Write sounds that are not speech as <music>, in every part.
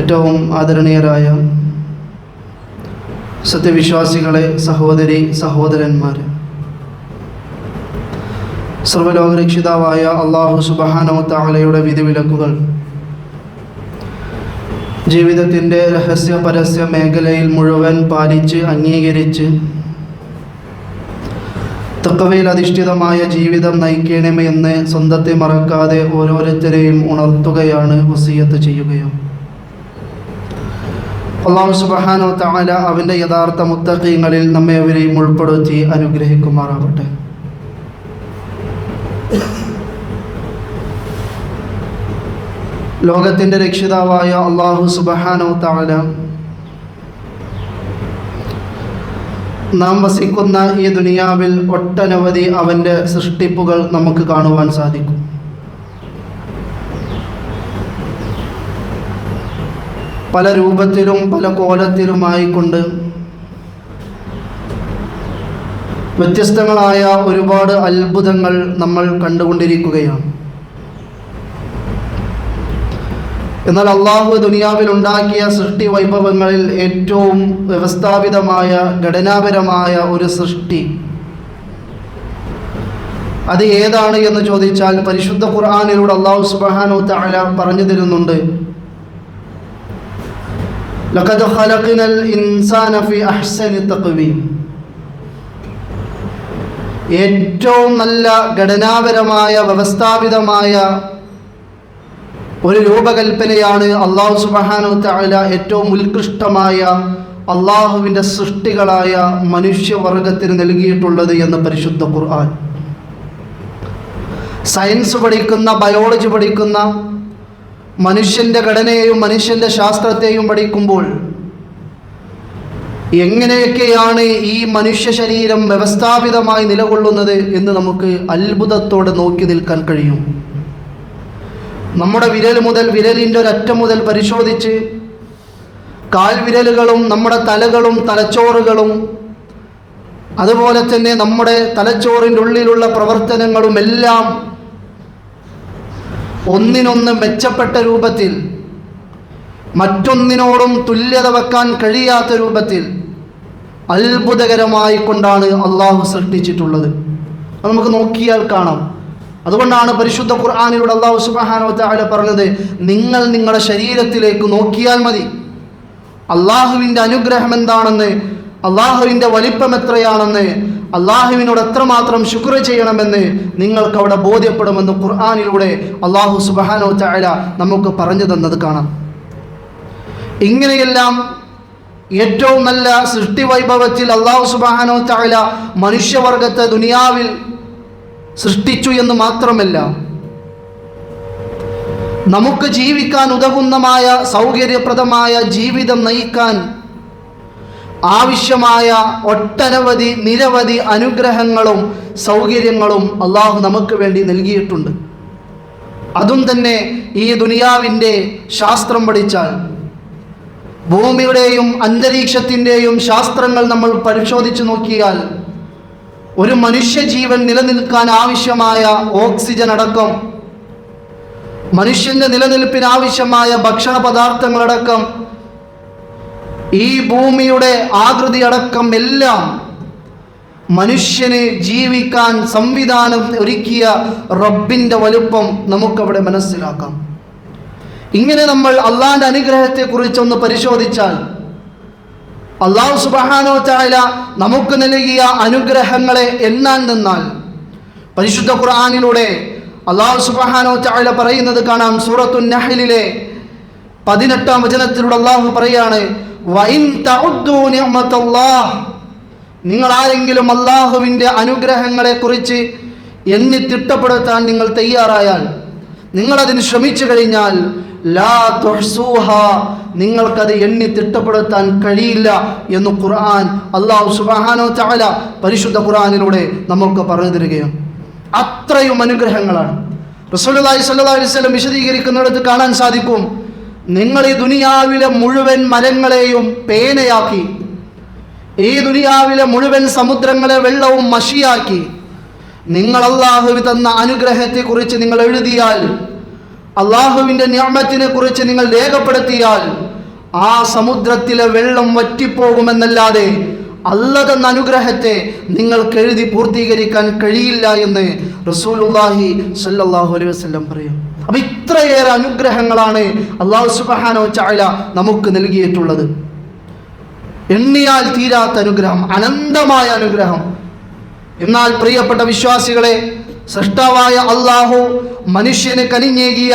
ഏറ്റവും ആദരണീയരായ സത്യവിശ്വാസികളെ സഹോദരി സഹോദരന്മാർ സർവലോകരക്ഷിതാവായ അള്ളാഹു സുബഹാനോ വിധി വിധിവിലക്കുകൾ. ജീവിതത്തിന്റെ രഹസ്യ പരസ്യ മേഖലയിൽ മുഴുവൻ പാലിച്ച് അംഗീകരിച്ച് തക്കവയിൽ അധിഷ്ഠിതമായ ജീവിതം നയിക്കണമെന്ന് സ്വന്തത്തെ മറക്കാതെ ഓരോരുത്തരെയും ഉണർത്തുകയാണ് വസീയത്ത് ചെയ്യുകയും. അള്ളാഹു സുബഹാനോ താല അവന്റെ യഥാർത്ഥ മുത്തക്കീങ്ങളിൽ നമ്മെ അവരെയും ഉൾപ്പെടുത്തി അനുഗ്രഹിക്കുമാറാവട്ടെ. ലോകത്തിന്റെ രക്ഷിതാവായ അള്ളാഹു സുബഹാനോ താല നാം വസിക്കുന്ന ഈ ദുനിയാവിൽ ഒട്ടനവധി അവന്റെ സൃഷ്ടിപ്പുകൾ നമുക്ക് കാണുവാൻ സാധിക്കും. പല രൂപത്തിലും പല കോലത്തിലുമായിക്കൊണ്ട് വ്യത്യസ്തങ്ങളായ ഒരുപാട് അത്ഭുതങ്ങൾ നമ്മൾ കണ്ടുകൊണ്ടിരിക്കുകയാണ്. എന്നാൽ അള്ളാഹു ദുനിയാവിൽ ഉണ്ടാക്കിയ സൃഷ്ടി വൈഭവങ്ങളിൽ ഏറ്റവും വ്യവസ്ഥാപിതമായ ഘടനാപരമായ ഒരു സൃഷ്ടി അത് ഏതാണ് എന്ന് ചോദിച്ചാൽ പരിശുദ്ധ ഖുർആാനിലൂടെ അള്ളാഹു സുബാനു തആല പറഞ്ഞു തരുന്നുണ്ട്. ലഖദ് خلقنا ഇൻസാന في أحسن തഖ്വീം ഏറ്റവും നല്ല ഘടനാപരമായ വ്യവസ്ഥാപിതമായ ഒരു രൂപകൽപ്പനയാണ് അള്ളാഹു സുബാനു തആല ഏറ്റവും ഉത്കൃഷ്ടമായ അള്ളാഹുവിന്റെ സൃഷ്ടികളായ മനുഷ്യവർഗത്തിന് നൽകിയിട്ടുള്ളത് എന്ന് പരിശുദ്ധ ഖുർആൻ. സയൻസ് പഠിക്കുന്ന ബയോളജി പഠിക്കുന്ന മനുഷ്യന്റെ ഘടനയെയും മനുഷ്യന്റെ ശാസ്ത്രത്തെയും പഠിക്കുമ്പോൾ എങ്ങനെയൊക്കെയാണ് ഈ മനുഷ്യ ശരീരം വ്യവസ്ഥാപിതമായി നിലകൊള്ളുന്നത് എന്ന് നമുക്ക് അത്ഭുതത്തോടെ നോക്കി നിൽക്കാൻ കഴിയും. നമ്മുടെ വിരൽ മുതൽ വിരലിന്റെ ഒരറ്റം മുതൽ പരിശോധിച്ച് കാൽവിരലുകളും നമ്മുടെ തലകളും തലച്ചോറുകളും അതുപോലെ തന്നെ നമ്മുടെ തലച്ചോറിന്റെ ഉള്ളിലുള്ള പ്രവർത്തനങ്ങളും എല്ലാം ഒന്നിനൊന്ന് മെച്ചപ്പെട്ട രൂപത്തിൽ മറ്റൊന്നിനോടും തുല്യത വെക്കാൻ കഴിയാത്ത രൂപത്തിൽ അത്ഭുതകരമായി കൊണ്ടാണ് അള്ളാഹു സൃഷ്ടിച്ചിട്ടുള്ളത്. അത് നമുക്ക് നോക്കിയാൽ കാണാം. അതുകൊണ്ടാണ് പരിശുദ്ധ ഖുർആാനിലൂടെ അള്ളാഹു സുബാനോ താല പറഞ്ഞത് നിങ്ങൾ നിങ്ങളുടെ ശരീരത്തിലേക്ക് നോക്കിയാൽ മതി. അള്ളാഹുവിന്റെ അനുഗ്രഹം എന്താണെന്ന് അള്ളാഹുവിന്റെ വലിപ്പം എത്രയാണെന്ന് അള്ളാഹുവിനോട് എത്രമാത്രം ശുക്ർ ചെയ്യണമെന്ന് നിങ്ങൾക്ക് അവിടെ ബോധ്യപ്പെടുമെന്ന് ഖുർആാനിലൂടെ അള്ളാഹു സുബാനോ ചായ നമുക്ക് പറഞ്ഞു തന്നത് കാണാം. ഇങ്ങനെയെല്ലാം ഏറ്റവും നല്ല സൃഷ്ടി വൈഭവത്തിൽ അള്ളാഹു സുബാനോ ചായ മനുഷ്യവർഗത്തെ ദുനിയാവിൽ സൃഷ്ടിച്ചു എന്ന് മാത്രമല്ല നമുക്ക് ജീവിക്കാൻ ഉതകുന്നമായ സൗകര്യപ്രദമായ ജീവിതം നയിക്കാൻ ആവശ്യമായ ഒട്ടനവധി നിരവധി അനുഗ്രഹങ്ങളും സൗകര്യങ്ങളും അള്ളാഹു നമുക്ക് വേണ്ടി നൽകിയിട്ടുണ്ട്. അതും തന്നെ ഈ ദുനിയാവിന്റെ ശാസ്ത്രം പഠിച്ചാൽ. ഭൂമിയുടെയും അന്തരീക്ഷത്തിന്റെയും ശാസ്ത്രങ്ങൾ നമ്മൾ പരിശോധിച്ചു നോക്കിയാൽ ഒരു മനുഷ്യജീവൻ നിലനിൽക്കാൻ ആവശ്യമായ ഓക്സിജൻ അടക്കം മനുഷ്യന്റെ നിലനിൽപ്പിനാവശ്യമായ ഭക്ഷണ പദാർത്ഥങ്ങളടക്കം ഈ ഭൂമിയുടെ ആകൃതി അടക്കം എല്ലാം മനുഷ്യന് ജീവിക്കാൻ സംവിധാനം ഒരുക്കിയ റബ്ബിന്റെ വലുപ്പം നമുക്കവിടെ മനസ്സിലാക്കാം. ഇങ്ങനെ നമ്മൾ അള്ളാന്റെ അനുഗ്രഹത്തെക്കുറിച്ചൊന്ന് പരിശോധിച്ചാൽ അള്ളാഹു സുബഹാനോ ചായ നമുക്ക് നൽകിയ അനുഗ്രഹങ്ങളെ എണ്ണാൻ നിന്നാൽ പരിശുദ്ധ ഖുർആാനിലൂടെ അള്ളാഹു സുബഹാനോ ചായ പറയുന്നത് കാണാം. സൂറത്തു നഹലിലെ പതിനെട്ടാം വചനത്തിലൂടെ അള്ളാഹു പറയാണ് നിങ്ങൾ ആരെങ്കിലും അള്ളാഹുവിന്റെ അനുഗ്രഹങ്ങളെ കുറിച്ച് എണ്ണി തിട്ടപ്പെടുത്താൻ നിങ്ങൾ തയ്യാറായാൽ നിങ്ങളതിന് ശ്രമിച്ചു കഴിഞ്ഞാൽ ലാ നിങ്ങൾക്കത് എണ്ണി തിട്ടപ്പെടുത്താൻ കഴിയില്ല എന്ന് ഖുർആൻ അള്ളാഹു സുബാനോ ചാല പരിശുദ്ധ ഖുർആാനിലൂടെ നമുക്ക് പറഞ്ഞു തരികയാണ്. അത്രയും അനുഗ്രഹങ്ങളാണ്. റസൂലുള്ളാഹി സല്ലാ അലൈഹി വസല്ലം വിശദീകരിക്കുന്നിടത്ത് കാണാൻ സാധിക്കും. നിങ്ങൾ ഈ ദുനിയാവിലെ മുഴുവൻ മരങ്ങളെയും പേനയാക്കി ഈ ദുനിയാവിലെ മുഴുവൻ സമുദ്രങ്ങളെ വെള്ളവും മഷിയാക്കി നിങ്ങൾ അള്ളാഹുവി തന്ന അനുഗ്രഹത്തെക്കുറിച്ച് നിങ്ങൾ എഴുതിയാൽ അള്ളാഹുവിന്റെ ഞാമത്തിനെ കുറിച്ച് നിങ്ങൾ രേഖപ്പെടുത്തിയാൽ ആ സമുദ്രത്തിലെ വെള്ളം വറ്റിപ്പോകുമെന്നല്ലാതെ അല്ല തന്ന അനുഗ്രഹത്തെ നിങ്ങൾ എഴുതി പൂർത്തീകരിക്കാൻ കഴിയില്ല എന്ന് റസൂലുള്ളാഹി സല്ലാഹു അലൈഹി വസല്ലം പറയും. അപ്പൊ ഇത്രയേറെ അനുഗ്രഹങ്ങളാണ് അള്ളാഹു സുബ്ഹാനഹു ചായ നമുക്ക് നൽകിയിട്ടുള്ളത്. എണ്ണിയാൽ തീരാത്ത അനുഗ്രഹം അനന്തമായ അനുഗ്രഹം. എന്നാൽ പ്രിയപ്പെട്ട വിശ്വാസികളെ സൃഷ്ടാവായ അള്ളാഹു മനുഷ്യന് കനിഞ്ഞേകിയ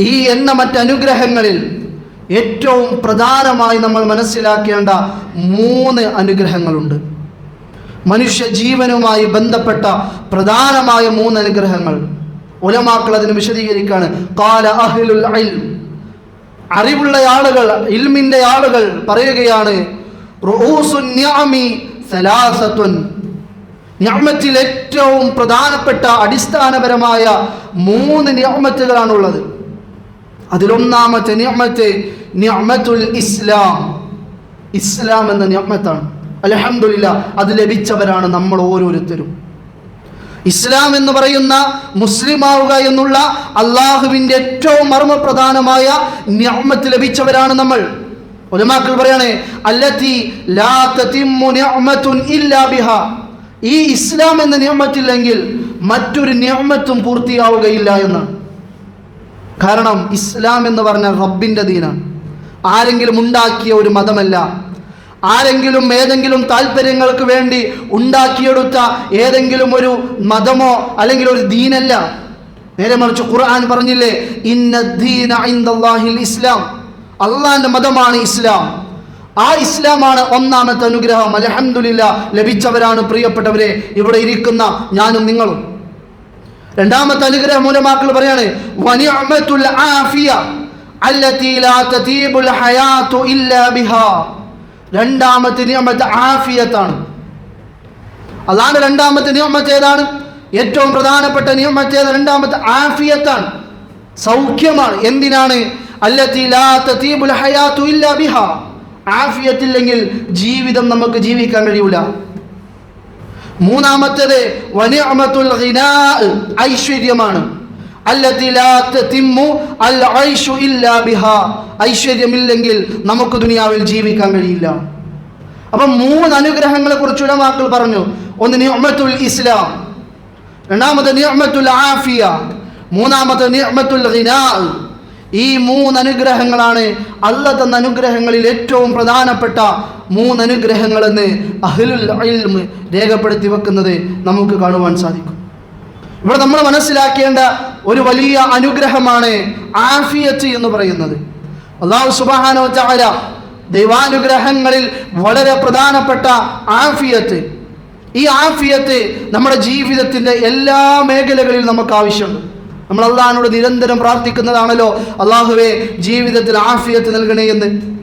ഈ എണ്ണമറ്റ അനുഗ്രഹങ്ങളിൽ ഏറ്റവും പ്രധാനമായി നമ്മൾ മനസ്സിലാക്കേണ്ട മൂന്ന് അനുഗ്രഹങ്ങളുണ്ട്. മനുഷ്യ ജീവനുമായി ബന്ധപ്പെട്ട പ്രധാനമായ മൂന്ന് അനുഗ്രഹങ്ങൾ. ഉലമാക്കൾ അതിന് വിശദീകരിക്കുകയാണ്. കാല അഹിലുൽ ഇൽം. അറിവുള്ള ആളുകൾ ഇൽമിന്റെ ആളുകൾ പറയുകയാണ് ഞാമത്തിൽ ഏറ്റവും പ്രധാനപ്പെട്ട അടിസ്ഥാനപരമായ മൂന്ന് നിഅമത്തുകളാണുള്ളത് അതിലൊന്നാമത്തെ നിയമത്ത് നിയമത്തുൽ ഇസ്ലാം. ഇസ്ലാം എന്ന നിയമത്താണ് അലഹമില്ല അത് ലഭിച്ചവരാണ് നമ്മൾ ഓരോരുത്തരും. ഇസ്ലാം എന്ന് പറയുന്ന മുസ്ലിം ആവുക എന്നുള്ള അള്ളാഹുവിന്റെ ഏറ്റവും മർമ്മപ്രധാനമായ നിഅമത്ത് ലഭിച്ചവരാണ് നമ്മൾ. ഉലമാക്കൾ പറയണേ അല്ലത്തി ലാ ഇല്ലാ ബിഹ. ഈ ഇസ്ലാം എന്ന നിയമത്തില്ലെങ്കിൽ മറ്റൊരു നിയമത്തും പൂർത്തിയാവുകയില്ല എന്നാണ് കാരണം ഇസ്ലാം എന്ന് പറഞ്ഞാൽ റബ്ബിന്റെ ദീനാണ്. ആരെങ്കിലും ഉണ്ടാക്കിയ ഒരു മതമല്ല. ആരെങ്കിലും ഏതെങ്കിലും താല്പര്യങ്ങൾക്ക് വേണ്ടി ഉണ്ടാക്കിയെടുത്ത ഏതെങ്കിലും ഒരു മതമോ അല്ലെങ്കിൽ ഒരു ദീനല്ല. നേരെ മറിച്ച് ഖുർആൻ പറഞ്ഞില്ലേ ഇന്ന ദീന ഇൻദല്ലാഹിൽ ഇസ്ലാം. അള്ളാഹിന്റെ മതമാണ് ഇസ്ലാം. ആ ഇസ്ലാമാണ് ഒന്നാമത്തെ അനുഗ്രഹം. അലഹമുല്ല ലഭിച്ചവരാണ് പ്രിയപ്പെട്ടവരെ. ഇവിടെ ഇരിക്കുന്ന ഞാനും നിങ്ങളും. രണ്ടാമത്തെ അനുഗ്രഹം മൂലമാക്കൾ പറയാണ് രണ്ടാമത്തെ നിയമത്ത് ആഫിയത്താണ്. അതാണ് രണ്ടാമത്തെ നിയമത്ത് ഏതാണ്? ഏറ്റവും പ്രധാനപ്പെട്ട നിയമത്ത് രണ്ടാമത്തെ ആഫിയത്താണ്. സൗഖ്യമാണ്. എന്തിനാണ്? ആഫിയത്തില്ലെങ്കിൽ ജീവിതം നമുക്ക് ജീവിക്കാൻ കഴിയൂല. മൂന്നാമത്തേത് വനിഅമത്തുൽ ഗിനാ ഐശ്വര്യമാണ്. ഐശ്വര്യമില്ലെങ്കിൽ നമുക്ക് ദുനിയാവിൽ ജീവിക്കാൻ കഴിയില്ല. അപ്പം മൂന്ന് അനുഗ്രഹങ്ങളെ കുറിച്ച് ഉലമാക്കൾ പറഞ്ഞു. ഒന്ന് നിഅമത്തുൽ ഇസ്ലാം രണ്ടാമത്തേത് നിഅമത്തുൽ ആഫിയ മൂന്നാമത്തേത് നിഅമത്തുൽ ഗിനാ. ഈ മൂന്ന് അനുഗ്രഹങ്ങളാണ് അല്ല തന്ന അനുഗ്രഹങ്ങളിൽ ഏറ്റവും പ്രധാനപ്പെട്ട മൂന്ന് അനുഗ്രഹങ്ങളെന്ന് അഹ്ലുൽ ഇൽമ് രേഖപ്പെടുത്തി വെക്കുന്നത് നമുക്ക് കാണുവാൻ സാധിക്കും. ഇവിടെ നമ്മൾ മനസ്സിലാക്കേണ്ട ഒരു വലിയ അനുഗ്രഹമാണ് ആഫിയത്ത് എന്ന് പറയുന്നത്. അള്ളാഹു സുബാനോ ചാര ദൈവാനുഗ്രഹങ്ങളിൽ വളരെ പ്രധാനപ്പെട്ട ആഫിയത്ത്. ഈ ആഫിയത്ത് നമ്മുടെ ജീവിതത്തിന്റെ എല്ലാ മേഖലകളിലും നമുക്ക് ആവശ്യമുണ്ട്. നമ്മൾ അള്ളാഹിനോട് നിരന്തരം പ്രാർത്ഥിക്കുന്നതാണല്ലോ. അള്ളാഹുവെ ജീവിതത്തിൽ ആഫിയത്ത് നൽകണേ എന്ന്.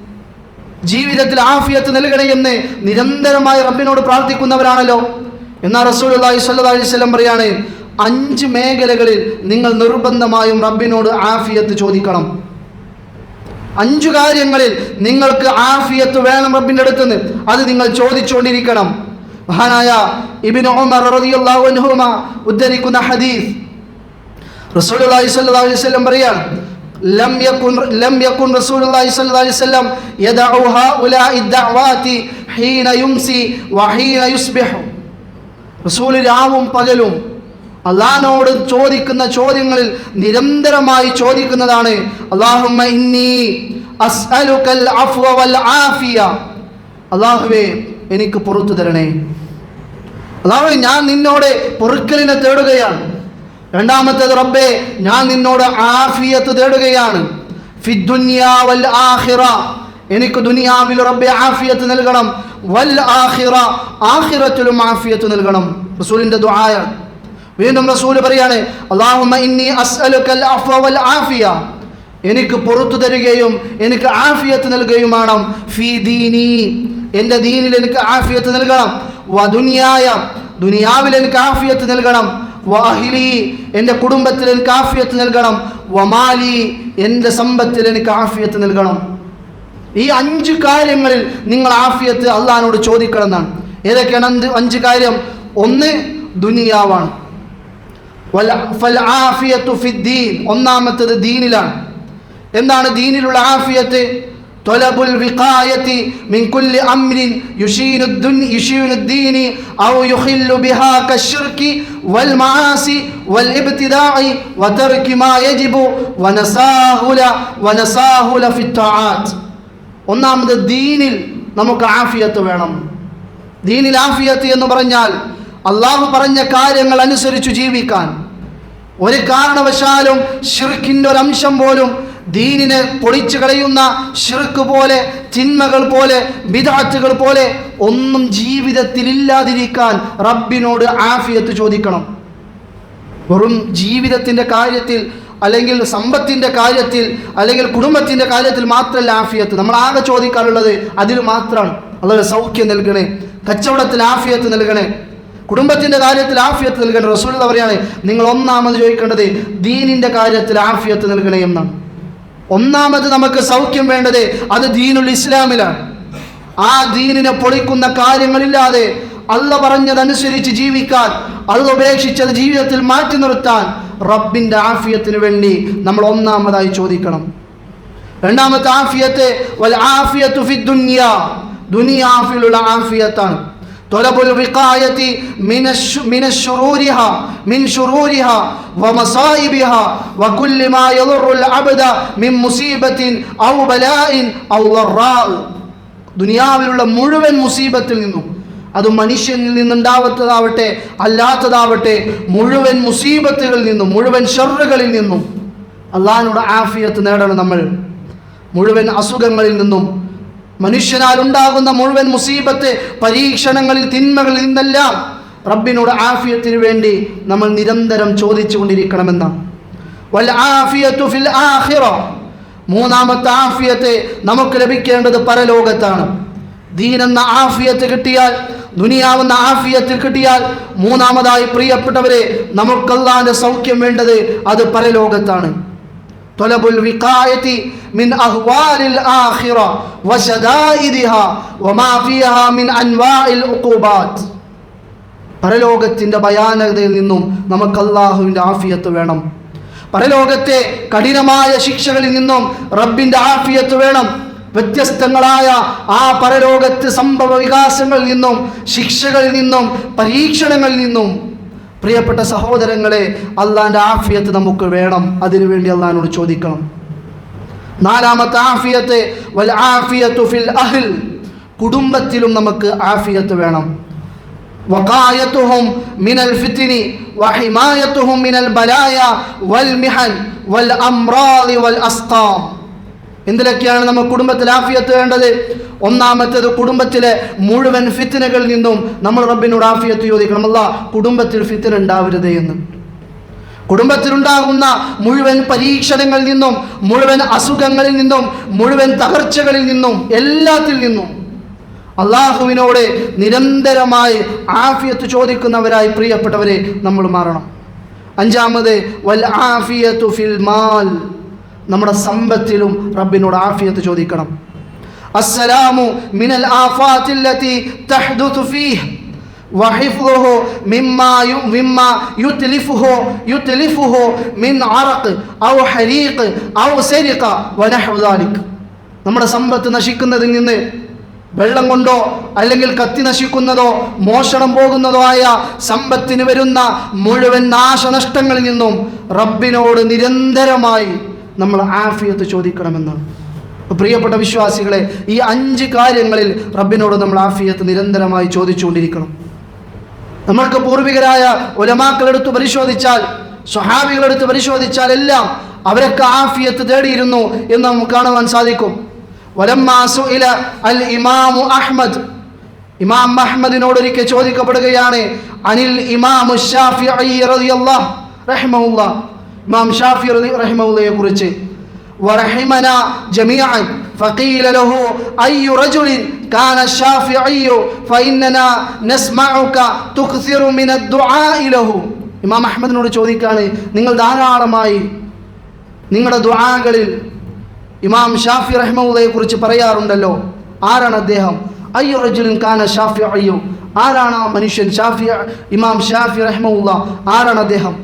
ജീവിതത്തിൽ ആഫിയത്ത് നൽകണേ എന്ന് നിരന്തരമായി റബ്ബിനോട് പ്രാർത്ഥിക്കുന്നവരാണല്ലോ. എന്നാൽ റസൂൽ അള്ളാഹി സ്വല്ലാ അലൈഹി സ്വലം പറയാണ് അഞ്ച് മേഖലകളിൽ നിങ്ങൾ നിർബന്ധമായും റബ്ബിനോട് ആഫിയത്ത് ചോദിക്കണം. അഞ്ചു കാര്യങ്ങളിൽ നിങ്ങൾക്ക് ആഫിയത്ത് വേണം റബ്ബിന്റെ അടുത്തുനിന്ന്. അത് നിങ്ങൾ ചോദിച്ചുകൊണ്ടിരിക്കണം. മഹാനായ ഇബിൻ ഉമർ റളിയല്ലാഹു ഉദ്ധരിക്കുന്ന ഹദീസ് സ്വല്ലല്ലാഹു അലൈഹി റസൂൽ രാവും പകലും അള്ളഹാനോട് ചോദിക്കുന്ന ചോദ്യങ്ങളിൽ നിരന്തരമായി ചോദിക്കുന്നതാണ് ഇന്നി അസ്അലുക്കൽ അഫ്വ വൽ ആഫിയ. അള്ളാഹുവേ എനിക്ക് പുറത്തു തരണേ. അള്ളാഹു ഞാൻ നിന്നോട് പൊറുക്കലിനെ തേടുകയാണ്. രണ്ടാമത്തേത് റബ്ബേ ഞാൻ നിന്നോട് ആഫിയത്ത് തേടുകയാണ്. ആഖിറ. എനിക്ക് ദുനിയാവിൽ റബ്ബെ ആഫിയത്ത് നൽകണം. വൽ ആഹിറ ആഹിറത്തിലും ആഫിയത്ത് നൽകണം. റസൂലിന്റെ ദുആയാണ്. വീണ്ടും റസൂൽ പറയാണ് അല്ലാഹുമ്മ ഇന്നി അസ്അലുക്കൽ അഫ്വ വൽ ആഫിയ. എനിക്ക് പുറത്തു തരികയും എനിക്ക് ആഫിയത്ത് നൽകുകയുമാണ്. ഫീ ദീനി. എന്റെ ദീനിൽ എനിക്ക് ആഫിയത്ത് നൽകണം. വ ദുനിയായ. ദുനിയാവിൽ എനിക്ക് ആഫിയത്ത് നൽകണം. വാഹിലി എന്റെ കുടുംബത്തിൽ എനിക്ക് ആഫിയത്ത് നൽകണം. വമാലി എന്റെ സമ്പത്തിൽ എനിക്ക് ആഫിയത്ത് നൽകണം. ഈ അഞ്ച് കാര്യങ്ങളിൽ നിങ്ങൾ ആഫിയത്ത് അള്ളഹാനോട് ചോദിക്കണം എന്നാണ്. ഏതൊക്കെയാണ് അഞ്ച് അഞ്ച് കാര്യം? ഒന്ന് ദുനിയാവാണ്. ഒന്നാമത്തത് ദീനിലാണ്. എന്താണ് ദീനിലുള്ള ആഫിയത്ത്? طلب الوقاية من كل أمر يشين الدن يشين الدين أو يخل بها كالشرك والمعاصي والابتداع وترك ما يجب ونساهل ونساهل في الطاعات ഒന്നാമത് ദീനിൽ നമുക്ക് ആഫിയത്ത് വേണം ദീനിൽ ആഫിയത്ത് എന്ന് പറഞ്ഞാൽ അള്ളാഹു പറഞ്ഞ കാര്യങ്ങൾ അനുസരിച്ച് ജീവിക്കാൻ ഒരു കാരണവശാലും ഷിർക്കിൻ്റെ ഒരു അംശം പോലും ദീനിനെ പൊളിച്ചു കളയുന്ന ഷിർക്ക് പോലെ തിന്മകൾ പോലെ വിദാറ്റുകൾ പോലെ ഒന്നും ജീവിതത്തിൽ ഇല്ലാതിരിക്കാൻ റബ്ബിനോട് ആഫിയത്ത് ചോദിക്കണം. വെറും ജീവിതത്തിന്റെ കാര്യത്തിൽ അല്ലെങ്കിൽ സമ്പത്തിന്റെ കാര്യത്തിൽ അല്ലെങ്കിൽ കുടുംബത്തിന്റെ കാര്യത്തിൽ മാത്രമല്ല ആഫിയത്ത്. നമ്മൾ ആകെ ചോദിക്കാറുള്ളത് അതിൽ മാത്രമാണ്. അതായത് സൗഖ്യം നൽകണേ കച്ചവടത്തിൽ ആഫിയത്ത് നൽകണേ കുടുംബത്തിന്റെ കാര്യത്തിൽ ആഫിയത്ത് നൽകണേ. റസൂൽ പറയാണ് നിങ്ങൾ ഒന്നാമത് ചോദിക്കേണ്ടത് ദീനിന്റെ കാര്യത്തിൽ ആഫിയത്ത് നൽകണേ എന്നാണ്. ഒന്നാമത് നമുക്ക് സൗഖ്യം വേണ്ടത് അത് ദീനുൽ ഇസ്ലാമിലാണ്. ആ ദീനിനെ പൊളിക്കുന്ന കാര്യങ്ങളില്ലാതെ അല്ല പറഞ്ഞതനുസരിച്ച് ജീവിക്കാൻ അത് ഉപേക്ഷിച്ചത് ജീവിതത്തിൽ മാറ്റി നിർത്താൻ റബ്ബിന്റെ ആഫിയത്തിന് വേണ്ടി നമ്മൾ ഒന്നാമതായി ചോദിക്കണം. രണ്ടാമത്തെ ആഫിയത്ത് വൽ ആഫിയത്തു ഫി ദുനിയ. ദുനിയാഫിലുള്ള ആഫിയത്താണ്. طلب الوقاية من الش... من شرورها من شرورها ومصائبها وكل ما يضر العبد من مصيبة أو بلاء أو ضراء ദുനിയാവിലുള്ള മുഴുവൻ മുസീബത്തിൽ നിന്നും അത് മനുഷ്യനിൽ നിന്നുണ്ടാവത്തതാവട്ടെ അല്ലാത്തതാവട്ടെ മുഴുവൻ മുസീബത്തുകളിൽ നിന്നും മുഴുവൻ ഷറുകളിൽ നിന്നും അള്ളാഹിനോട് ആഫിയത്ത് നേടണം നമ്മൾ മുഴുവൻ അസുഖങ്ങളിൽ നിന്നും മനുഷ്യനാൽ ഉണ്ടാകുന്ന മുഴുവൻ മുസീബത്ത് പരീക്ഷണങ്ങളിൽ തിന്മകളിൽ നിന്നെല്ലാം റബ്ബിനോട് ആഫിയത്തിന് വേണ്ടി നമ്മൾ നിരന്തരം ചോദിച്ചു ആഖിറ. മൂന്നാമത്തെ ആഫിയത്തെ നമുക്ക് ലഭിക്കേണ്ടത് പരലോകത്താണ്. ദീനെന്ന ആഫിയത്ത് കിട്ടിയാൽ ദുനിയാവുന്ന ആഫിയത്തിൽ കിട്ടിയാൽ മൂന്നാമതായി പ്രിയപ്പെട്ടവരെ നമുക്കല്ലാതെ സൗഖ്യം വേണ്ടത് അത് പരലോകത്താണ്. طلب الوقاية من أهوال الآخرة وشدائدها وما فيها من أنواع العقوبات പരലോകത്തിൻ്റെ ഭയാനകതയിൽ നിന്നും നമുക്ക് അള്ളാഹുവിൻ്റെ ആഫിയത്ത് വേണം പരലോകത്തെ കഠിനമായ ശിക്ഷകളിൽ നിന്നും റബ്ബിൻ്റെ ആഫിയത്ത് വേണം വ്യത്യസ്തങ്ങളായ ആ പരലോകത്ത് സംഭവ വികാസങ്ങളിൽ നിന്നും ശിക്ഷകളിൽ നിന്നും പരീക്ഷണങ്ങളിൽ നിന്നും പ്രിയപ്പെട്ട സഹോദരങ്ങളെ അള്ളാന്റെ ആഫിയത്ത് നമുക്ക് വേണം. അതിനുവേണ്ടി അള്ളഹാനോട് ചോദിക്കണം. നാലാമത്തെ ആഫിയത്ത് വൽ ആഫിയത്തു ഫിൽ അഹിൽ. കുടുംബത്തിലും നമുക്ക് ആഫിയത്ത് വേണം. വഖായത്തുഹും മിനൽ ഫിത്തിനി വഹിമായത്തുഹും മിനൽ ബലായ വൽ മിഹൻ വൽ അംറാദി വൽ അസ്താം. എന്തിലൊക്കെയാണ് നമ്മൾ കുടുംബത്തിൽ ആഫിയത്ത് വേണ്ടത്? ഒന്നാമത്തേത് കുടുംബത്തിലെ മുഴുവൻ ഫിത്തിനകളിൽ നിന്നും നമ്മൾ റബ്ബിനോട് ആഫിയത്ത് ചോദിക്കണം. അല്ല കുടുംബത്തിൽ ഫിത്തിന ഉണ്ടാവരുത് എന്ന്. കുടുംബത്തിലുണ്ടാകുന്ന മുഴുവൻ പരീക്ഷണങ്ങളിൽ നിന്നും മുഴുവൻ അസുഖങ്ങളിൽ നിന്നും മുഴുവൻ തകർച്ചകളിൽ നിന്നും എല്ലാത്തിൽ നിന്നും അള്ളാഹുവിനോട് നിരന്തരമായി ആഫിയത്ത് ചോദിക്കുന്നവരായി പ്രിയപ്പെട്ടവരെ നമ്മൾ മാറണം. അഞ്ചാമത് വൽ ആഫിയത്തു ഫിൽ മാൽ. നമ്മുടെ സമ്പത്തിലും റബ്ബിനോട് ആഫിയത്ത് ചോദിക്കണം അസ്സലാമു മിനൽ ആഫാത്തില്ലത്തി തഹ്ദുതു ഫീഹ് وحفظه مما ي- مما يتلفه يتلفه من عرق أو حريق أو سرقة ونحو ذلك നമ്മുടെ സമ്പത്ത് നശിക്കുന്നതിൽ നിന്ന് വെള്ളം കൊണ്ടോ അല്ലെങ്കിൽ കത്തി നശിക്കുന്നതോ മോഷണം പോകുന്നതോ ആയ സമ്പത്തിന് വരുന്ന മുഴുവൻ നാശനഷ്ടങ്ങളിൽ നിന്നും റബ്ബിനോട് നിരന്തരമായി നമ്മൾ ആഫിയത്ത് ചോദിക്കണമെന്ന്. പ്രിയപ്പെട്ട വിശ്വാസികളെ ഈ അഞ്ച് കാര്യങ്ങളിൽ റബ്ബിനോട് നമ്മൾ ആഫിയത്ത് നിരന്തരമായി ചോദിച്ചുകൊണ്ടിരിക്കണം. നമ്മൾക്ക് പൂർവികരായ ഒലമാക്കളെടുത്ത് പരിശോധിച്ചാൽ സ്വഹാബികളെടുത്ത് പരിശോധിച്ചാൽ എല്ലാം അവരൊക്കെ ആഫിയത്ത് തേടിയിരുന്നു എന്ന് നമുക്ക് കാണുവാൻ സാധിക്കും. വലമ്മാ സുഇല അൽ ഇമാമു അഹ്മദ്. ഇമാം അഹ്മദിനോട് ഒരിക്കൽ ചോദിക്കപ്പെടുകയാണ് അനിൽ ഇമാമു ഇമാം ഷാഫി റഹിമഹുല്ലയെ കുറിച്ച് ورحمنا جميعا فقيل له أي رجل كان الشافعي فإننا نسمعك تكثر من الدعاء له ഇമാം അഹമ്മദിനോട് ചോദിക്കാണ് നിങ്ങൾ ധാരാളമായി നിങ്ങളുടെ ദുആകളിൽ ഇമാം ഷാഫി റഹ്മുള്ളയെ കുറിച്ച് പറയാറുണ്ടല്ലോ ആരാണ് അദ്ദേഹം അയ്യോ റജുലിൻ കാന ഷാഫി അയ്യോ ആരാണ് ആ മനുഷ്യൻ ഷാഫി ഇമാം ഷാഫി റഹ്മുള്ള ആരാണ് അദ്ദേഹം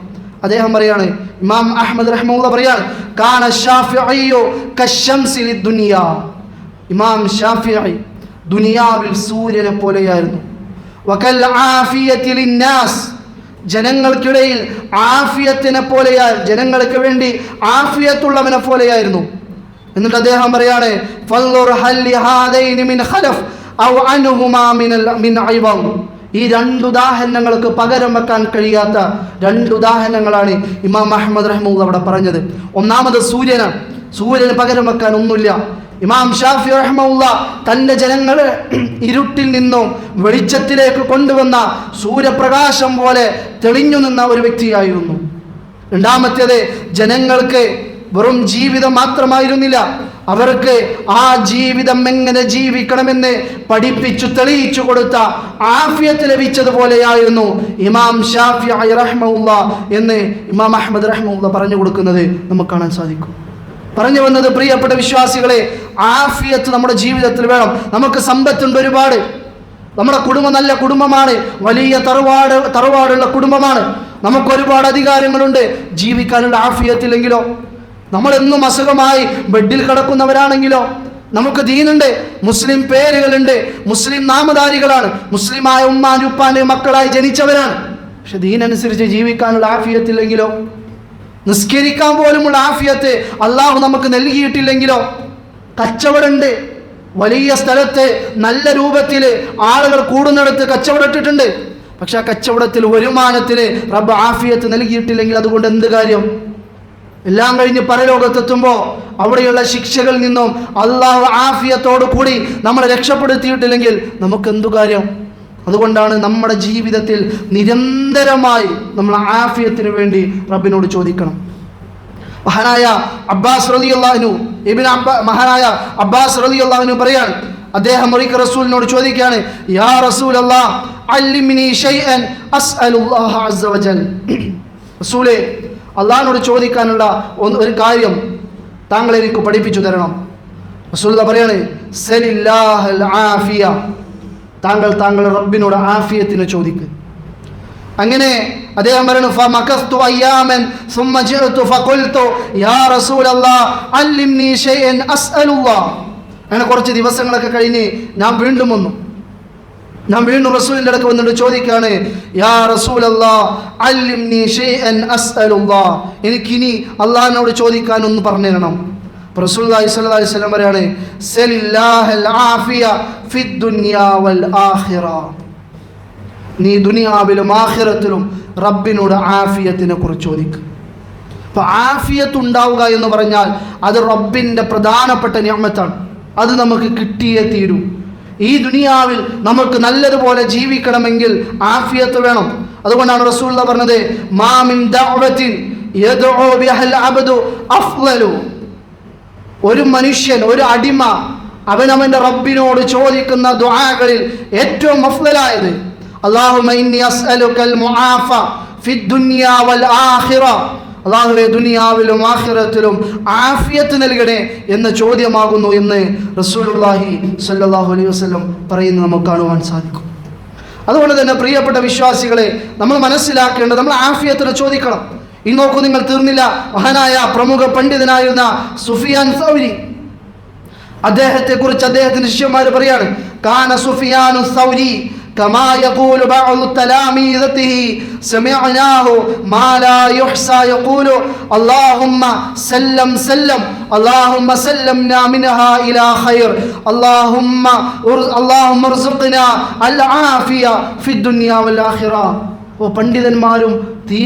അദ്ദേഹം പറയാണ് ഇമാം അഹമ്മദ് റഹ്മുള്ള പറയാണ് കാന ഷാഫിഈയു കശംസിൽ ദുനിയ ഇമാം ഷാഫിഈ ദുനിയാവിൽ സൂര്യനെ പോലെയായിരുന്നു. വകൽ ആഫിയത്തിൽ ലിന്നാസ്. ജനങ്ങൾക്കിടയിൽ ആഫിയത്തിനെ പോലെയാ ജനങ്ങൾക്ക് വേണ്ടി ആഫിയത്തുള്ളവനെ പോലെയായിരുന്നു. എന്നിട്ട് അദ്ദേഹം പറയാണ് ഫല്ലുർ ഹല്ലി ഹാദൈനി മിൻ ഖലഫ് ഔ അൻഹുമാ മിൻ മിൻ ഐവം. ഈ രണ്ട് ഉദാഹരണങ്ങൾക്ക് പകരം വെക്കാൻ കഴിയാത്ത രണ്ട് ഉദാഹരണങ്ങളാണ് ഇമാം അഹമ്മദ് റഹ്മൂദ് അവിടെ പറഞ്ഞത്. ഒന്നാമത് സൂര്യനാണ്. സൂര്യന് പകരം വെക്കാൻ ഒന്നുമില്ല. ഇമാം ഷാഫി റഹ്മുള്ള തന്റെ ജനങ്ങളെ <clears throat> ഇരുട്ടിൽ നിന്നും വെളിച്ചത്തിലേക്ക് കൊണ്ടുവന്ന സൂര്യപ്രകാശം പോലെ തെളിഞ്ഞു നിന്ന ഒരു വ്യക്തിയായിരുന്നു. രണ്ടാമത്തേത് ജനങ്ങൾക്ക് വെറും ജീവിതം മാത്രമായിരുന്നില്ല. അവർക്ക് ആ ജീവിതം എങ്ങനെ ജീവിക്കണമെന്ന് പഠിപ്പിച്ചു തെളിയിച്ചു കൊടുത്ത ആഫിയത്ത് ലഭിച്ചതുപോലെയായിരുന്നു ഇമാം ഷാഫി റഹ്മുള്ള എന്ന് ഇമാം അഹമ്മദ് റഹ്മുള്ള പറഞ്ഞു കൊടുക്കുന്നത് നമുക്ക് കാണാൻ സാധിക്കും. പറഞ്ഞു വന്നത് പ്രിയപ്പെട്ട വിശ്വാസികളെ ആഫിയത്ത് നമ്മുടെ ജീവിതത്തിൽ വേണം. നമുക്ക് സമ്പത്തുണ്ട് ഒരുപാട്. നമ്മുടെ കുടുംബം നല്ല കുടുംബമാണ്. വലിയ തറവാട് തറവാടുള്ള കുടുംബമാണ്. നമുക്ക് ഒരുപാട് അധികാരങ്ങളുണ്ട്. ജീവിക്കാനുള്ള ആഫിയത്തില്ലെങ്കിലോ? നമ്മളെന്നും അസുഖമായി ബെഡിൽ കിടക്കുന്നവരാണെങ്കിലോ? നമുക്ക് ദീനുണ്ട് മുസ്ലിം പേരുകളുണ്ട് മുസ്ലിം നാമധാരികളാണ് മുസ്ലിമായ ഉമ്മാൻ ഉപ്പാന്റെ മക്കളായി ജനിച്ചവരാണ്. പക്ഷെ ദീനനുസരിച്ച് ജീവിക്കാനുള്ള ആഫിയത്തില്ലെങ്കിലോ? നിസ്കരിക്കാൻ പോലുമുള്ള ആഫിയത്ത് അള്ളാഹു നമുക്ക് നൽകിയിട്ടില്ലെങ്കിലോ? കച്ചവടമുണ്ട് വലിയ സ്ഥലത്ത് നല്ല രൂപത്തിൽ ആളുകൾ കൂടുന്നിടത്ത് കച്ചവടം പക്ഷെ ആ കച്ചവടത്തിൽ വരുമാനത്തിന് റബ്ബ് ആഫിയത്ത് നൽകിയിട്ടില്ലെങ്കിൽ അതുകൊണ്ട് എന്ത് കാര്യം? എല്ലാം കഴിഞ്ഞ് പരലോകത്തെത്തുമ്പോൾ അവിടെയുള്ള ശിക്ഷകളിൽ നിന്നും അള്ളാഹു ആഫിയത്തോടു കൂടി നമ്മളെ രക്ഷപ്പെടുത്തിയിട്ടില്ലെങ്കിൽ നമുക്ക് എന്തു കാര്യം? അതുകൊണ്ടാണ് നമ്മുടെ ജീവിതത്തിൽ നിരന്തരമായി നമ്മൾ ആഫിയത്തിന് വേണ്ടി റബ്ബിനോട് ചോദിക്കണം. മഹാനായ അബ്ബാസ് റലി അള്ളാഹിനു ഇബിൻ അബ്ബ മഹാനായ അബ്ബാസ് റലി അള്ളാഹിനു പറയാണ് അദ്ദേഹം ഒരിക്കൽ റസൂലിനോട് ചോദിക്കുകയാണ് യാ റസൂൽ അള്ളാഹ് അസ്അലുല്ലാഹ അസ്സ വജൽ. <clears throat> റസൂലേ അള്ളാഹിനോട് ചോദിക്കാനുള്ള ഒരു കാര്യം താങ്കൾ എനിക്ക് പഠിപ്പിച്ചു തരണം. റസൂല പറയാണ് ആഫിയ. താങ്കൾ താങ്കളുടെ റബ്ബിനോട് ആഫിയത്തിന് ചോദിക്ക്. അങ്ങനെ അദ്ദേഹം പറയുന്നു ഫമകസ്തു അയ്യാമൻ സുമ്മ ജിഅതു ഫഖുൽതു. യാ റസൂലല്ലാഹ് അല്ലിംനി ഷൈഅൻ അസ്അലുല്ലാഹ് അങ്ങനെ കുറച്ച് ദിവസങ്ങളൊക്കെ കഴിഞ്ഞ് ഞാൻ വീണ്ടും വന്നു. ഞാൻ വീണ്ടും റസൂലിന്റെ അടുക്ക് വന്നിട്ട് ചോദിക്കാണ് യാ റസൂൽ എനിക്കിനി അള്ളാഹിനോട് ചോദിക്കാൻ ഒന്ന് പറഞ്ഞു തരണം. അപ്പോൾ അലൈഹി വസല്ലം പറയാണ് നീ ദുനിയാവിലും ആഖിറത്തിലും റബ്ബിനോട് ആഫിയത്തിനെ കുറിച്ച് ചോദിക്ക. അപ്പോൾ ആഫിയത്ത് ഉണ്ടാവുക എന്ന് പറഞ്ഞാൽ അത് റബ്ബിന്റെ പ്രധാനപ്പെട്ട നിയമത്താണ് അത് നമുക്ക് കിട്ടിയേ തീരൂ. ഈ ദുനിയാവിൽ നമുക്ക് നല്ലതുപോലെ ജീവിക്കണമെങ്കിൽ ആഫിയത്ത് വേണം. അതുകൊണ്ടാണ് റസൂൽ പറഞ്ഞത് മാമിൻ ഒരു മനുഷ്യൻ ഒരു അടിമ അവനവന്റെ റബ്ബിനോട് ചോദിക്കുന്ന ദുആകളിൽ ഏറ്റവും അഫ്ലലായത് അല്ലാഹുമ്മ അള്ളാഹുവെ ദുനിയാവിലും ആഖിറത്തിലും ആഫിയത്ത് നൽകണേ എന്ന ചോദ്യമാകുന്നു എന്ന് റസൂലുള്ളാഹി സല്ലാഹു അലൈഹി വസ്ലം പറയുന്നത് നമുക്ക് കാണുവാൻ സാധിക്കും. അതുകൊണ്ട് തന്നെ പ്രിയപ്പെട്ട വിശ്വാസികളെ നമ്മൾ മനസ്സിലാക്കേണ്ടത് നമ്മൾ ആഫിയത്തിനെ ചോദിക്കണം. ഈ നോക്കൂ നിങ്ങൾ തീർന്നില്ല. മഹാനായ പ്രമുഖ പണ്ഡിതനായിരുന്ന സുഫിയാൻ സൗരി. അദ്ദേഹത്തെ കുറിച്ച് അദ്ദേഹത്തിന്റെ ശിഷ്യന്മാർ പറയാണ് കാന സുഫിയാനു സൗരി كما يقول بعض تلاميذته سمعناه ما لا يحصى يقول اللهم سلم سلم اللهم سلمنا منها إلى خير اللهم اللهم ارزقنا العافية في الدنيا والآخرة ഓ പണ്ഡിതന്മാരും തീ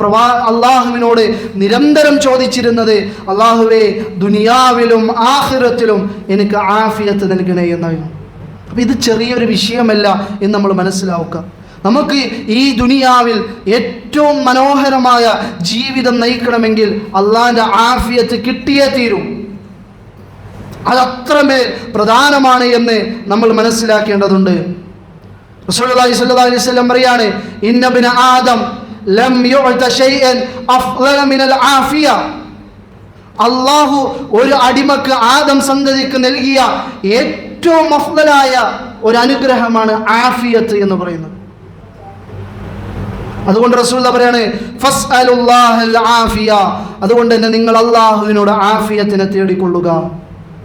പ്രവാ അള്ളാഹുവിനോട് നിരന്തരം ചോദിച്ചിരുന്നത് അള്ളാഹുവെ ദുനിയാവിലും ആഹിറത്തിലും എനിക്ക് ആഫിയത്ത് നൽകണേ എന്നായിരുന്നു അപ്പം ഇത് ചെറിയൊരു വിഷയമല്ല എന്ന് നമ്മൾ മനസ്സിലാക്കുക നമുക്ക് ഈ ദുനിയാവിൽ ഏറ്റവും മനോഹരമായ ജീവിതം നയിക്കണമെങ്കിൽ അള്ളാഹിന്റെ ആഫിയത്ത് കിട്ടിയേ തീരും. അതത്രമേൽ പ്രധാനമാണ് എന്ന് നമ്മൾ മനസ്സിലാക്കേണ്ടതുണ്ട്. റസൂലുള്ളാഹി അലൈഹി വസല്ലം ആദം ലം യുഅത ഷൈഅൻ ആഫിയ. അള്ളാഹു ഒരു അടിമക്ക് ആദം സന്തതിക്ക് നൽകിയ ഏറ്റവും അഫ്ളലായ ഒരു അനുഗ്രഹമാണ് ആഫിയത്ത് എന്ന് പറയുന്നത്. അതുകൊണ്ട് റസൂൽ പറയാണ് അതുകൊണ്ട് തന്നെ നിങ്ങൾ അള്ളാഹുവിനോട് ആഫിയത്തിനെ തേടിക്കൊള്ളുക.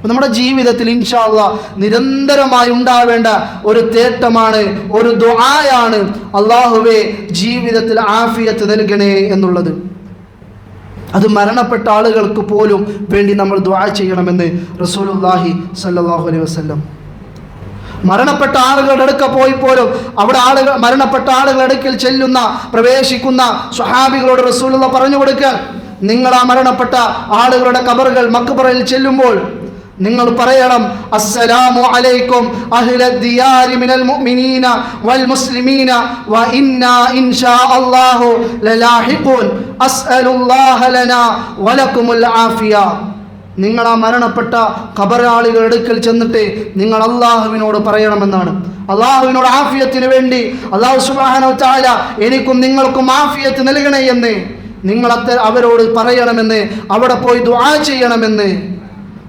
നമ്മുടെ ജീവിതത്തിൽ ഇൻഷാല്ല നിരന്തരമായി ഉണ്ടാവേണ്ട ഒരു തേട്ടമാണ് ഒരു ദുആയാണ് അള്ളാഹുവെ ജീവിതത്തിൽ ആഫിയത്ത് നൽകണേ എന്നുള്ളത്. അത് മരണപ്പെട്ട ആളുകൾക്ക് പോലും വേണ്ടി നമ്മൾ ദ്വാ ചെയ്യണമെന്ന് റസൂലുല്ലാഹി സല്ലാഹു അലൈഹി വസല്ലം. മരണപ്പെട്ട ആളുകളുടെ അടുക്ക പോയി പോലും അവിടെ ആളുകൾ മരണപ്പെട്ട ആളുകളുടെ അടുക്കൽ ചെല്ലുന്ന പ്രവേശിക്കുന്ന സ്വഹാബികളോട് റസൂലുള്ള പറഞ്ഞു കൊടുക്കുക. നിങ്ങൾ ആ മരണപ്പെട്ട ആളുകളുടെ കബറുകൾ മക്ബറയിൽ ചെല്ലുമ്പോൾ നിങ്ങൾ പറയണം അസ്സലാമു അലൈക്കും അഹ്ല ദിയാരി മിനൽ മുഅ്മിനീന വൽ മുസ്ലിമീന വ ഇന്നാ ഇൻഷാ അല്ലാഹു ലലാഹിഖൂൻ. അസ്അലുല്ലാഹ ലനാ വലക്കുമുൽ ആഫിയ. നിങ്ങൾ ആ മരണപ്പെട്ട ഖബറാളികൾ അടുക്കൽ ചെന്നിട്ട് നിങ്ങൾ അള്ളാഹുവിനോട് പറയണമെന്നാണ്. അള്ളാഹുവിനോട് ആഫിയത്തിന് വേണ്ടി അള്ളാഹു സുബാനോ ചാല എനിക്കും നിങ്ങൾക്കും ആഫിയത്ത് നൽകണേ എന്ന്. നിങ്ങൾ അവരോട് പറയണമെന്ന് അവിടെ പോയി ദുആ ചെയ്യണമെന്ന്.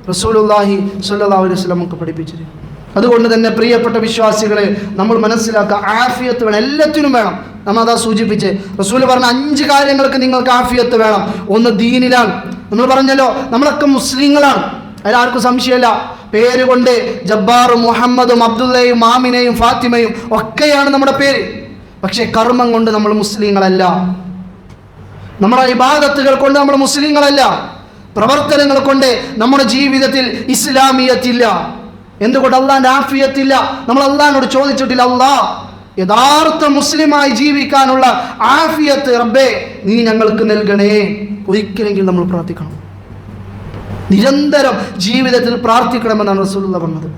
റസൂലുള്ളാഹി സ്വല്ലല്ലാഹു അലൈഹി വസല്ലം നമുക്ക് പഠിപ്പിച്ചിരുന്നു. അതുകൊണ്ട് തന്നെ പ്രിയപ്പെട്ട വിശ്വാസികളെ നമ്മൾ മനസ്സിലാക്കുക ആഫിയത്ത് വേണം എല്ലാത്തിനും വേണം. നമ്മൾ അതാ സൂചിപ്പിച്ച്. റസൂൽ പറഞ്ഞ അഞ്ച് കാര്യങ്ങൾക്ക് നിങ്ങൾക്ക് ആഫിയത്ത് വേണം. ഒന്ന് ദീനിലാണ്. നമ്മൾ പറഞ്ഞല്ലോ നമ്മളൊക്കെ മുസ്ലിങ്ങളാണ്. അതിലാർക്കും സംശയമല്ല. പേരുകൊണ്ട് ജബ്ബാറും മുഹമ്മദും അബ്ദുള്ളയും മാമിനെയും ഫാത്തിമയും ഒക്കെയാണ് നമ്മുടെ പേര്. പക്ഷേ കർമ്മം കൊണ്ട് നമ്മൾ മുസ്ലിങ്ങളല്ല. നമ്മുടെ ഇബാദത്തുകൾ കൊണ്ട് നമ്മൾ മുസ്ലിങ്ങളല്ല. പ്രവർത്തനങ്ങൾ കൊണ്ട് നമ്മുടെ ജീവിതത്തിൽ ഇസ്ലാമിയത്തില്ല. എന്തുകൊണ്ട് അള്ളാന്റെ ആഫിയത്തില്ല? നമ്മൾ അള്ളഹാനോട് ചോദിച്ചിട്ടില്ല അള്ളാ യഥാർത്ഥ മുസ്ലിമായി ജീവിക്കാനുള്ള ആഫിയത്ത് റബ്ബേ നീ ഞങ്ങൾക്ക് നൽകണേ. ഒരിക്കലെങ്കിലും നമ്മൾ പ്രാർത്ഥിക്കണം. നിരന്തരം ജീവിതത്തിൽ പ്രാർത്ഥിക്കണമെന്നാണ് റസൂലുള്ള പറഞ്ഞത്.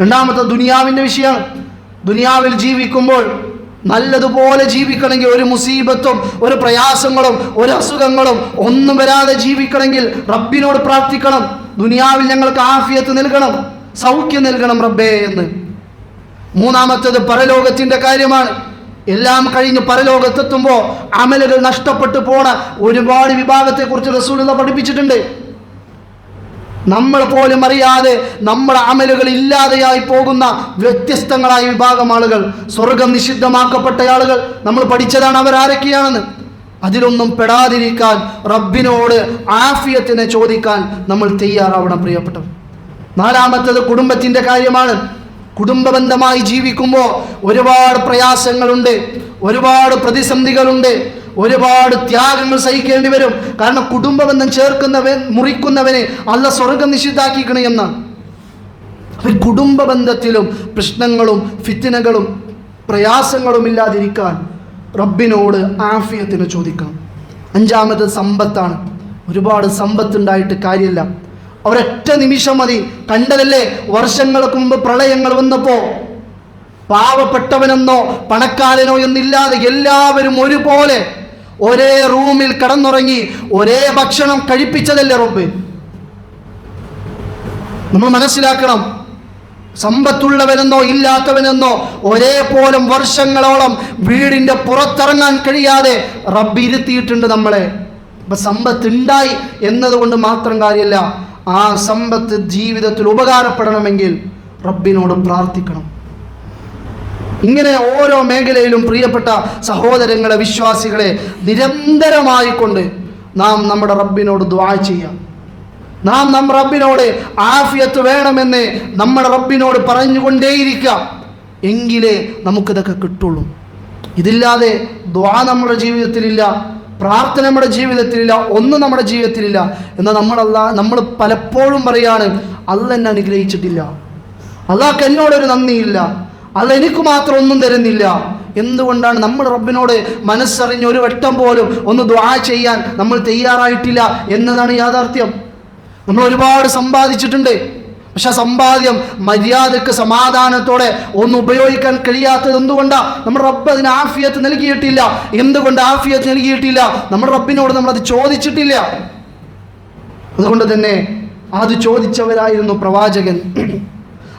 രണ്ടാമത്തെ ദുനിയാവിന്റെ വിഷയമാണ്. ദുനിയാവിൽ ജീവിക്കുമ്പോൾ നല്ലതുപോലെ ജീവിക്കണമെങ്കിൽ ഒരു മുസീബത്തും ഒരു പ്രയാസങ്ങളും ഒരു അസുഖങ്ങളും ഒന്നും വരാതെ ജീവിക്കണമെങ്കിൽ റബ്ബിനോട് പ്രാർത്ഥിക്കണം. ദുനിയാവിൽ ഞങ്ങൾക്ക് ആഫിയത്ത് നൽകണം സൗഖ്യം നൽകണം റബ്ബേ എന്ന്. മൂന്നാമത്തേത് പരലോകത്തിന്റെ കാര്യമാണ്. എല്ലാം കഴിഞ്ഞ് പരലോകത്തെത്തുമ്പോൾ അമലുകൾ നഷ്ടപ്പെട്ടു പോണ ഒരുപാട് വിഭാഗത്തെക്കുറിച്ച് റസൂലുള്ള പഠിപ്പിച്ചിട്ടുണ്ട്. നമ്മൾ പോലും അറിയാതെ നമ്മുടെ അമലുകൾ ഇല്ലാതെയായി പോകുന്ന വ്യത്യസ്തങ്ങളായ വിഭാഗം ആളുകൾ സ്വർഗം നിഷിദ്ധമാക്കപ്പെട്ട ആളുകൾ നമ്മൾ പഠിച്ചതാണ് അവർ അവരാരൊക്കെയാണെന്ന് അതിലൊന്നും പെടാതിരിക്കാൻ റബ്ബിനോട് ആഫിയത്തിനെ ചോദിക്കാൻ നമ്മൾ തയ്യാറാവണം പ്രിയപ്പെട്ടവർ. നാലാമത്തത് കുടുംബത്തിന്റെ കാര്യമാണ്. കുടുംബബന്ധമായി ജീവിക്കുമ്പോൾ ഒരുപാട് പ്രയാസങ്ങളുണ്ട് ഒരുപാട് പ്രതിസന്ധികളുണ്ട്. ഒരുപാട് ത്യാഗങ്ങൾ സഹിക്കേണ്ടി വരും. കാരണം കുടുംബബന്ധം ചേർക്കുന്നവൻ മുറിക്കുന്നവനെ അല്ല സ്വർഗം നിഷിദ്ധാക്കിക്കണേ എന്നാണ് അപ്പൊ കുടുംബ ബന്ധത്തിലും പ്രശ്നങ്ങളും ഫിത്തിനകളും പ്രയാസങ്ങളും ഇല്ലാതിരിക്കാൻ റബ്ബിനോട് ആഫിയത്തിന് ചോദിക്കണം. അഞ്ചാമത് സമ്പത്താണ്. ഒരുപാട് സമ്പത്ത് ഉണ്ടായിട്ട് കാര്യമില്ല. ഒരൊറ്റ നിമിഷം മതി. കണ്ടതല്ലേ? വർഷങ്ങൾക്ക് മുമ്പ് പ്രളയങ്ങൾ വന്നപ്പോൾ പാവപ്പെട്ടവനെന്നോ പണക്കാരനോ എന്നില്ലാതെ എല്ലാവരും ഒരുപോലെ ഒരേ റൂമിൽ കടന്നുറങ്ങി ഒരേ ഭക്ഷണം കഴിപ്പിച്ചതല്ലേ റബ്ബ്? നമ്മൾ മനസ്സിലാക്കണം സമ്പത്തുള്ളവനെന്നോ ഇല്ലാത്തവനെന്നോ ഒരേപോലെ വർഷങ്ങളോളം വീടിന്റെ പുറത്തിറങ്ങാൻ കഴിയാതെ റബ്ബ് ഇരുത്തിയിട്ടുണ്ട് നമ്മളെ. അപ്പൊ സമ്പത്ത് ഉണ്ടായി എന്നതുകൊണ്ട് മാത്രം കാര്യമല്ല ആ സമ്പത്ത് ജീവിതത്തിൽ ഉപകാരപ്പെടണമെങ്കിൽ റബ്ബിനോട് പ്രാർത്ഥിക്കണം. ഇങ്ങനെ ഓരോ മേഖലയിലും പ്രിയപ്പെട്ട സഹോദരങ്ങളെ വിശ്വാസികളെ നിരന്തരമായിക്കൊണ്ട് നാം നമ്മുടെ റബ്ബിനോട് ദ്വാ ചെയ്യാം. നാം നമ്മുടെ റബ്ബിനോട് ആഫിയത്ത് വേണമെന്ന് നമ്മുടെ റബ്ബിനോട് പറഞ്ഞുകൊണ്ടേയിരിക്കാം. എങ്കിലേ നമുക്കിതൊക്കെ കിട്ടുള്ളൂ. ഇതില്ലാതെ ദ്വാ നമ്മുടെ ജീവിതത്തിലില്ല പ്രാർത്ഥന നമ്മുടെ ജീവിതത്തിലില്ല ഒന്നും നമ്മുടെ ജീവിതത്തിലില്ല എന്നാൽ നമ്മളല്ല നമ്മൾ പലപ്പോഴും പറയാണ് അല്ല എന്നെ അനുഗ്രഹിച്ചിട്ടില്ല. അള്ളാഹ്ക്ക് എന്നോടൊരു നന്ദിയില്ല. അല്ല മാത്രം ഒന്നും തരുന്നില്ല. എന്തുകൊണ്ടാണ് നമ്മൾ റബ്ബിനോട് മനസ്സറിഞ്ഞ് ഒരു വട്ടം പോലും ഒന്ന് ദ്വാ ചെയ്യാൻ നമ്മൾ തയ്യാറായിട്ടില്ല എന്നതാണ് യാഥാർത്ഥ്യം. നമ്മൾ ഒരുപാട് സമ്പാദിച്ചിട്ടുണ്ട്. പക്ഷെ സമ്പാദ്യം മര്യാദയ്ക്ക് സമാധാനത്തോടെ ഒന്ന് ഉപയോഗിക്കാൻ കഴിയാത്തത് എന്തുകൊണ്ടാണ് നമ്മുടെ റബ്ബ് അതിന് ആഫിയത്ത് നൽകിയിട്ടില്ല. എന്തുകൊണ്ട് ആഫിയത്ത് നൽകിയിട്ടില്ല? നമ്മുടെ റബ്ബിനോട് നമ്മൾ അത് ചോദിച്ചിട്ടില്ല. അതുകൊണ്ട് തന്നെ അത് ചോദിച്ചവരായിരുന്നു പ്രവാചകൻ.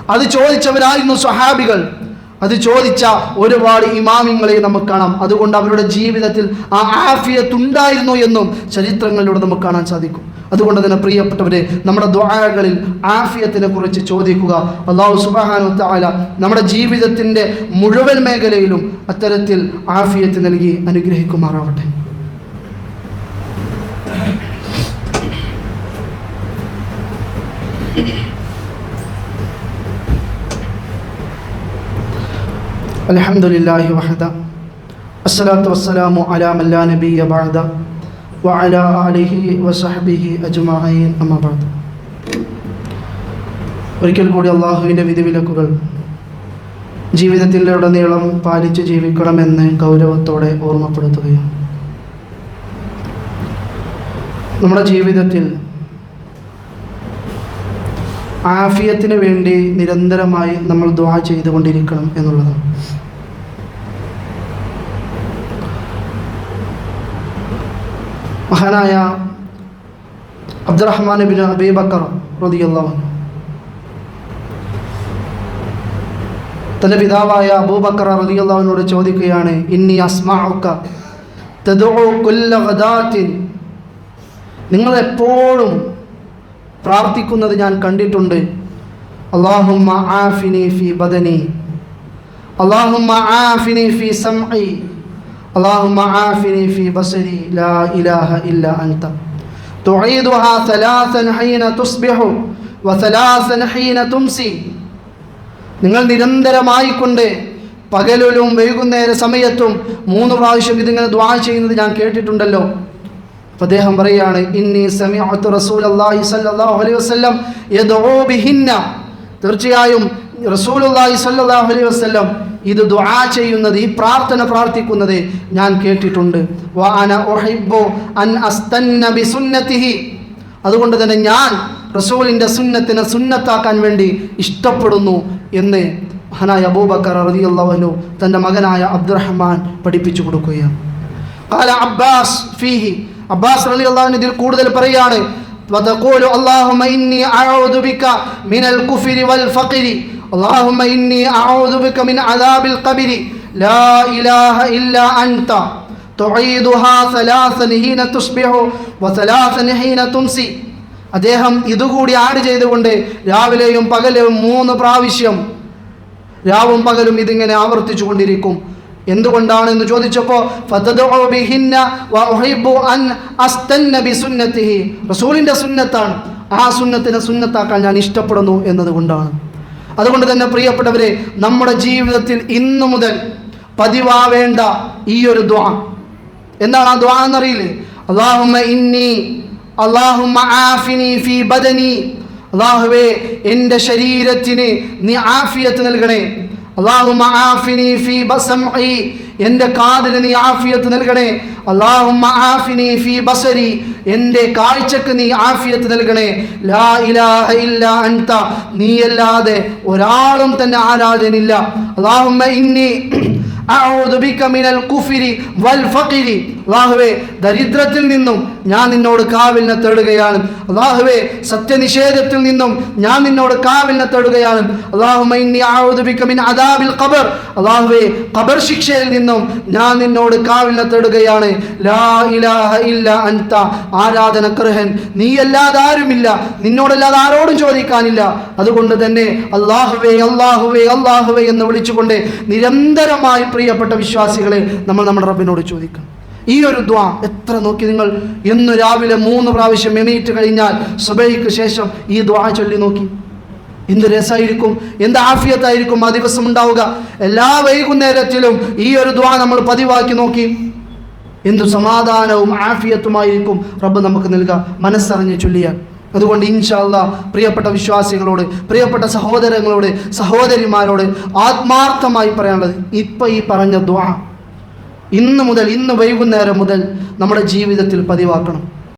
അത് ചോദിച്ചവരായിരുന്നു സ്വഹാബികൾ. അത് ചോദിച്ച ഒരുപാട് ഇമാമിങ്ങളെ നമുക്ക് കാണാം. അതുകൊണ്ട് അവരുടെ ജീവിതത്തിൽ ആ ആഫിയത്ത് ഉണ്ടായിരുന്നു എന്നും ചരിത്രങ്ങളിലൂടെ നമുക്ക് കാണാൻ സാധിക്കും. അതുകൊണ്ട് തന്നെ പ്രിയപ്പെട്ടവരെ നമ്മുടെ ദ്വാരകളിൽ ആഫിയത്തിനെ കുറിച്ച് ചോദിക്കുക. അള്ളാഹു സുബാനു നമ്മുടെ ജീവിതത്തിന്റെ മുഴുവൻ മേഖലയിലും അത്തരത്തിൽ ആഫിയത്ത് നൽകി അനുഗ്രഹിക്കുമാറാവട്ടെ. الحمد لله وحده الصلاة والسلام على من لا نبي بعده وعلى آله وصحبه أجمعين أما بعد ഒരിക്കൽ കൂടി അള്ളാഹുവിൻ്റെ വിധിവിലക്കുകൾ ജീവിതത്തിൻ്റെ ഉടനീളം പാലിച്ച് ജീവിക്കണമെന്ന് ഗൗരവത്തോടെ ഓർമ്മപ്പെടുത്തുകയാണ് നമ്മുടെ ജീവിതത്തിൽ ആഫിയത്തിന് വേണ്ടി നിരന്തരമായി നമ്മൾ ദ്വാ ചെയ്തുകൊണ്ടിരിക്കണം എന്നുള്ളതാണ്. മഹാനായ അബ്ദുറഹ്മാൻ ബിൻ അബീബക്കർ റളിയല്ലാഹു അൻഹു. തന്റെ പിതാവായ അബൂബക്കർ റളിയല്ലാഹുവിനോട് ചോദിക്കുകയാണ് ഇന്നി അസ്മാഉക തദ്ഉ കുല്ല ഗദാത്തിൻ. നിങ്ങൾ എപ്പോഴും പ്രാർത്ഥിക്കുന്നത് ഞാൻ കണ്ടിട്ടുണ്ട്. ബദനി. ലാ ഇലാഹ ഇല്ല അൻത. തുഈദുഹാ സലാസൻ ഹീന ഹീന തുംസി. നിങ്ങൾ നിരന്തരമായി കൊണ്ട് പകലിലും വൈകുന്നേര സമയത്തും മൂന്ന് പ്രാവശ്യം ഇതിങ്ങനെ ദ്വാ ചെയ്യുന്നത് ഞാൻ കേട്ടിട്ടുണ്ടല്ലോ. അപ്പോൾ അദ്ദേഹം പറയുകയാണ് ഇന്നി സമിഅത്തു റസൂൽ അള്ളാഹി സല്ലല്ലാഹു അലൈഹി വസല്ലം യദ്ഉ ബിഹിന്ന തീർച്ചയായും റസൂലുള്ളാഹി സല്ലല്ലാഹു അലൈഹി വസല്ലം ഇത് ദുആ ചെയ്യുന്നത് ഈ പ്രാർത്ഥന പ്രാർത്ഥിക്കുന്നത് ഞാൻ കേട്ടിട്ടുണ്ട് വ അന ഉഹിബ്ബു അൻ അസ്തന്ന ബിസുന്നതിഹി അതുകൊണ്ട് തന്നെ ഞാൻ റസൂലിൻ്റെ സുന്നത്തിനെ സുന്നത്താക്കാൻ വേണ്ടി ഇഷ്ടപ്പെടുന്നു എന്ന് മഹാനായ അബൂബക്കർ റളിയല്ലാഹു അൻഹു തൻ്റെ മകനായ അബ്ദുറഹ്മാൻ പഠിപ്പിച്ചു കൊടുക്കുകയാണ് قال عباس فيه അബ്ബാസ് റളിയല്ലാഹു അൻഹു ഇതിൽ കൂടുതൽ പറയാണ് وتقول اللهم إني أعوذ بك من الكفر والفقر اللهم إني أعوذ بك من عذاب القبر لا إله إلا أنت تعيدها ثلاثا حين تصبح وثلاثا حين تمسي അദ്ദേഹം ഇതുകൂടി ആഡ് ചെയ്തുകൊണ്ട് രാവിലെയും പകലും മൂന്ന് പ്രാവശ്യം രാവും പകലും ഇതിങ്ങനെ ആവർത്തിച്ചു കൊണ്ടിരിക്കും എന്തുകൊണ്ടാണ് എന്ന് ചോദിച്ചപ്പോൾ റസൂലിന്റെ സുന്നത്താണ്. ആ സുന്നത്തിനെ സുന്നത്താക്കാൻ ഞാൻ ഇഷ്ടപ്പെടുന്നു എന്നതുകൊണ്ടാണ്. അതുകൊണ്ട് തന്നെ പ്രിയപ്പെട്ടവരെ നമ്മുടെ ജീവിതത്തിൽ ഇന്നു മുതൽ പതിവാവേണ്ട ഈ ഒരു ദ്വാ എന്താണ് ആ ദ്വാ എന്നറിയില്ലേ? അള്ളാഹുമ്മ ഇന്നി അള്ളാഹുമ്മ ആഫിനി ബദനി. ശരീരത്തിന് നീ ആഫിയത്ത് നൽകണേ. എന്റെ കാതിന് നീ ആഫിയത്ത് നൽകണേ. ബസരി. എന്റെ കാഴ്ചക്ക് നീ ആഫിയത്ത് നൽകണേ. ലാ ഇലാഹ ഇല്ല അൻത. നീയല്ലാതെ ഒരാളും തന്നെ ആരാധനില്ല അള്ളാഹുമ്മ ഇന്നി മിനൽ കുഫിരി വൽ ഫഖിരി. അല്ലാഹുവേ ദരിദ്രത്തിൽ നിന്നും ഞാൻ നിന്നോട് കാവലിനെ തേടുകയാണ് അല്ലാഹുവേ സത്യനിഷേധത്തിൽ നിന്നും ഞാൻ നിന്നോട് കാവലിനെ തേടുകയാണ് അല്ലാഹുമ്മ ഇന്നി അഊദു ബിക മിൻ അദാബിൽ ഖബർ. അല്ലാഹുവേ ഖബർ ശിക്ഷയിൽ നിന്നും ഞാൻ നിന്നോട് കാവലിനെ തേടുകയാണ് ലാ ഇലാഹ ഇല്ല അൻത. ആരാധന കർഹൻ നീ അല്ലാതെ ആരുമില്ല. നിന്നോടല്ലാതെ ആരോടും ചോദിക്കാനില്ല. അതുകൊണ്ട് തന്നെ അള്ളാഹുവേ അള്ളാഹുവേ അള്ളാഹുവേ എന്ന് വിളിച്ചുകൊണ്ട് നിരന്തരമായി പ്രിയപ്പെട്ട വിശ്വാസികളെ നമ്മൾ നമ്മുടെ റബ്ബിനോട് ചോദിക്കണം ഈ ഒരു ദ്വാ എത്ര നോക്കി നിങ്ങൾ? ഇന്ന് രാവിലെ മൂന്ന് പ്രാവശ്യം എണീറ്റ് കഴിഞ്ഞാൽ സുബൈക്ക് ശേഷം ഈ ദ്വാ ചൊല്ലി നോക്കി. എന്ത് രസമായിരിക്കും എന്ത് ആഫിയത്തായിരിക്കും ആ ദിവസം ഉണ്ടാവുക? എല്ലാ വൈകുന്നേരത്തിലും ഈ ഒരു ദ്വാ നമ്മൾ പതിവാക്കി നോക്കി. എന്തു സമാധാനവും ആഫിയത്തുമായിരിക്കും റബ്ബ് നമുക്ക് നൽകുക. മനസ്സറിഞ്ഞ് ചൊല്ലിയാൽ. അതുകൊണ്ട് ഇൻഷാല്ല പ്രിയപ്പെട്ട വിശ്വാസികളോട് പ്രിയപ്പെട്ട സഹോദരങ്ങളോട് സഹോദരിമാരോട് ആത്മാർത്ഥമായി പറയാനുള്ളത് ഇപ്പം ഈ പറഞ്ഞ ദ്വാ ഇന്ന് മുതൽ ഇന്ന് വൈകുന്നേരം മുതൽ നമ്മുടെ ജീവിതത്തിൽ പതിവാക്കണം.